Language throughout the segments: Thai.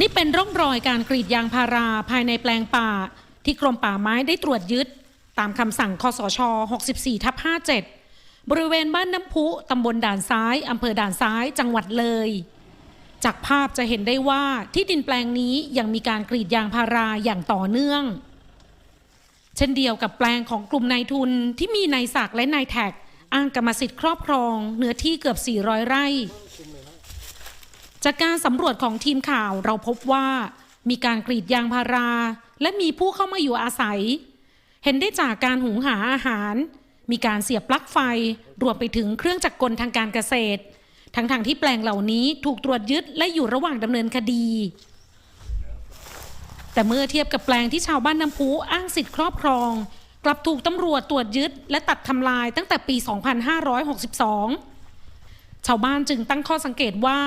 นี่เป็นร่องรอยการกรีดยางพาราภายในแปลงป่า ที่กรมป่าไม้ได้ตรวจยึด ตามคำสั่งคสช 64ทับ57 บริเวณบ้านน้ำพุตำบลด่านซ้ายอำเภอด่านซ้ายจังหวัดเลย จากภาพจะเห็นได้ว่าที่ดินแปลงนี้ยังมีการกรีดยางพาราอย่างต่อเนื่อง เช่นเดียวกับแปลงของกลุ่มนายทุนที่มีนายศักและนายแท็กอ้างกรรมสิทธิ์ครอบครองเนื้อที่เกือบ 400 ไร่ จากการสำรวจของทีมข่าวเราพบว่า มีการกรีดยางพารา และมีผู้เข้ามาอยู่อาศัย เห็นได้จากการหุงหาอาหาร มีการเสียบปลั๊กไฟ รวมไปถึงเครื่องจักรกลทางการเกษตร ทั้งๆทที่แปลงเหล่านี้ถูกตรวจยึดและอยู่ระหว่างดำเนินคดี แต่เมื่อเทียบกับแปลงที่ชาวบ้านน้ำพุอ้างสิทธิครอบครอง กลับถูกตำรวจตรวจยึด และตัดทำลายตั้งแต่ปี 2562 ชาวบ้านจึงตั้งข้อสังเกตว่า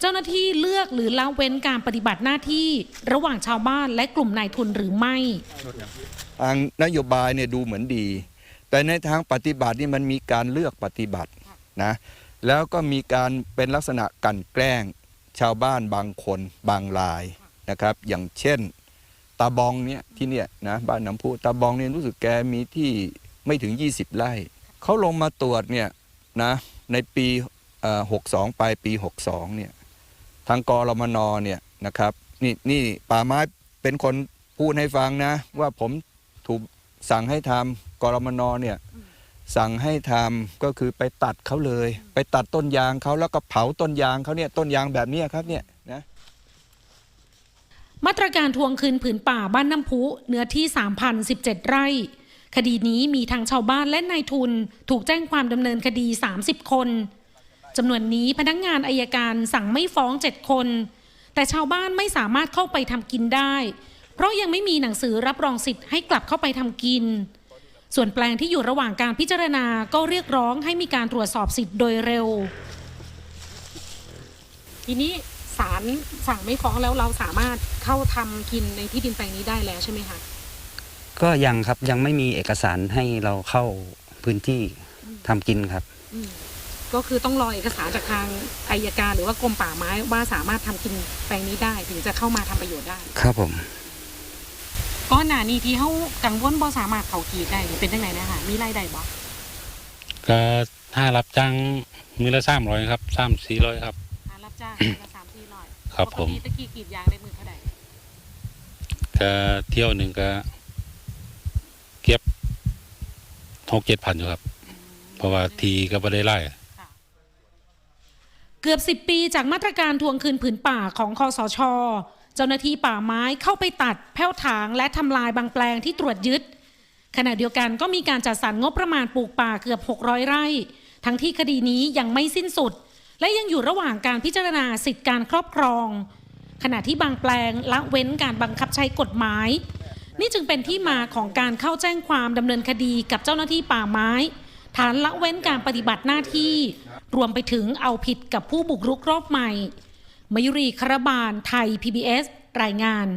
เจ้าหน้าที่เลือกหรือละเว้นการปฏิบัติหน้าที่ระหว่างชาวบ้านและกลุ่มนายทุนหรือไม่ ทางนโยบายเนี่ยดูเหมือนดี แต่ในทางปฏิบัตินี่มันมีการเลือกปฏิบัตินะแล้วก็มีการเป็นลักษณะกันแกล้งชาวบ้านบางคนบางรายนะครับ อย่างเช่น ตาบองเนี่ยที่เนี่ยนะบ้านน้ำพุตาบองเนี่ยรู้สึกแกมีที่ไม่ถึง 20 ไร่เขาลงมาตรวจเนี่ยนะในปีเอ่อ62ปลายปี 62เนี่ย ทางกรมนเนี่ยนะครับนี่นี่ป่าไม้เป็นคนพูดให้ฟังนะ ว่าผมถูกสั่งให้ทำกรมนเนี่ยสั่งให้ทำก็คือไปตัดเขาเลย ไปตัดต้นยางเขาแล้วก็เผาต้นยางเขาเนี่ยต้นยางแบบนี้ครับเนี่ยนะมาตรการทวงคืนผืนป่าบ้านน้ำพุเนื้อที่ 3,017 ไร่ คดีนี้มีทั้งชาวบ้านและนายทุน ถูกแจ้งความดำเนินคดี 30 คน จำนวนนี้พนักงานอายการสั่งไม่ฟ้อง7คน แต่ชาวบ้านไม่สามารถเข้าไปทำกินได้ เพราะยังไม่มีหนังสือรับรองสิทธิ์ให้กลับเข้าไปทำกิน ส่วนแปลงที่อยู่ระหว่างการพิจารณาก็เรียกร้องให้มีการตรวจสอบสิทธิ์โดยเร็ว ทีนี้ศาลสั่งไม่ฟ้องแล้วเราสามารถเข้าทำกินในที่ดินแปลงนี้ได้แล้วใช่ไหมคะก็ยังครับยังไม่มีเอกสารให้เราเข้าพื้นที่ทำกินครับ อืม ก็คือต้องรอเอกสารจากทางอายการหรือว่ากรมป่าไม้ว่าสามารถทำกินแปลงนี้ได้ถึงจะเข้ามาทำประโยชน์ได้ ครับผม ก็หนานี้ที่เขากังวลบ่สามารถเขากรีดได้นี่เป็นยังไงนะคะมีรายได้บ่ก็ถ้ารับจ้างมือละสามร้อยครับสามสี่ร้อยครับหารับจ้างละสามสี่ร้อยครับผม ปกติตะกี้กรีดยางได้มือเท่าไหร่ก็เที่ยวหนึ่งก็ เก็บหกเจ็ดพันอยู่ครับ เพราะว่าทีก็ไม่ได้ไล่ เกือบ 10 ปีจากมาตรการทวงคืนผืนป่าของคอสช เจ้าหน้าที่ป่าไม้เข้าไปตัดแผ้วถางและทำลายบางแปลงที่ตรวจยึด ขณะเดียวกันก็มีการจัดสรรงบประมาณปลูกป่าเกือบ 600 ไร่ ทั้งที่คดีนี้ยังไม่สิ้นสุด และยังอยู่ระหว่างการพิจารณาสิทธิการครอบครอง ขณะที่บางแปลงละเว้นการบังคับใช้กฎหมาย นี่จึงเป็นที่มาของการเข้าแจ้งความดำเนินคดีกับเจ้าหน้าที่ป่าไม้ ฐานละเว้นการปฏิบัติหน้าที่ รวมไปถึงเอาผิดกับผู้บุกรุกรอบใหม่ มยุรีคารบาลไทย PBS รายงาน